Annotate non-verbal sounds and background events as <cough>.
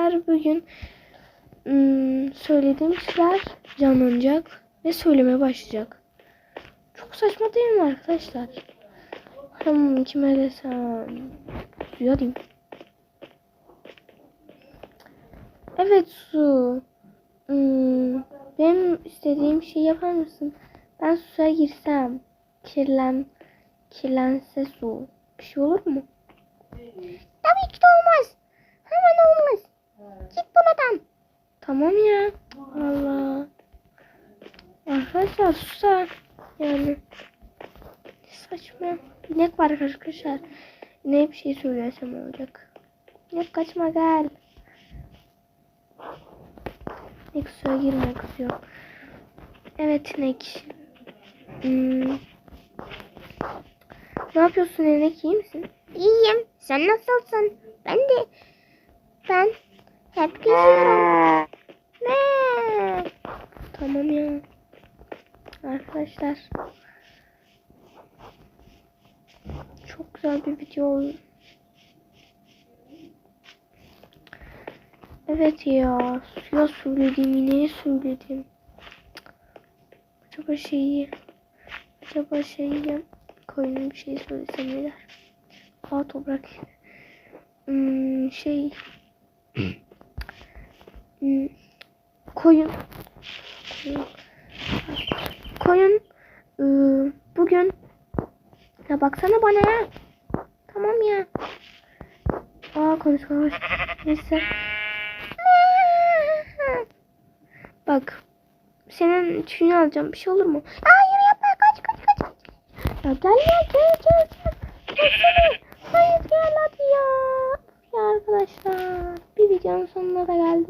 Her bugün ım, söylediğim şeyler canlanacak ve söylemeye başlayacak. Çok saçma değil mi arkadaşlar? Hmm, kime desem? Suya diyeyim. Evet Su. Hmm, benim istediğim şeyi yapar mısın? Ben suya girsem, kirlen, kirlense su. Bir şey olur mu? Tabii Tamam ya. Allah. Arkadaşlar susa. Yani. Saçma. İnek var arkadaşlar. Ne bir şey söylesem olacak. İnek kaçma gel. İnek suya girmek istiyor. Evet inek. Hmm. Ne yapıyorsun inek iyi misin? İyiyim. Sen nasılsın? Ben de ben hep geziyorum. Tamam ya. Arkadaşlar. Çok güzel bir video oldu. Evet ya. Suya söyledim. Yine söyledim. Acaba şeyi acaba şeyi koyun bir şey söylesem neler? Aa toprak. Hmm, şey <clears throat> hmm, koyun koyun ıı, bugün ya baksana bana ya. Tamam ya. Aa konuşma baş neyse. Bak senin tüyünü alacağım. Bir şey olur mu? Hayır yapma. Kaç kaç kaç. ya gel ya gel gel gel. Gelsene. hayır gel hadi ya. Ya arkadaşlar. Bir videonun sonuna da geldik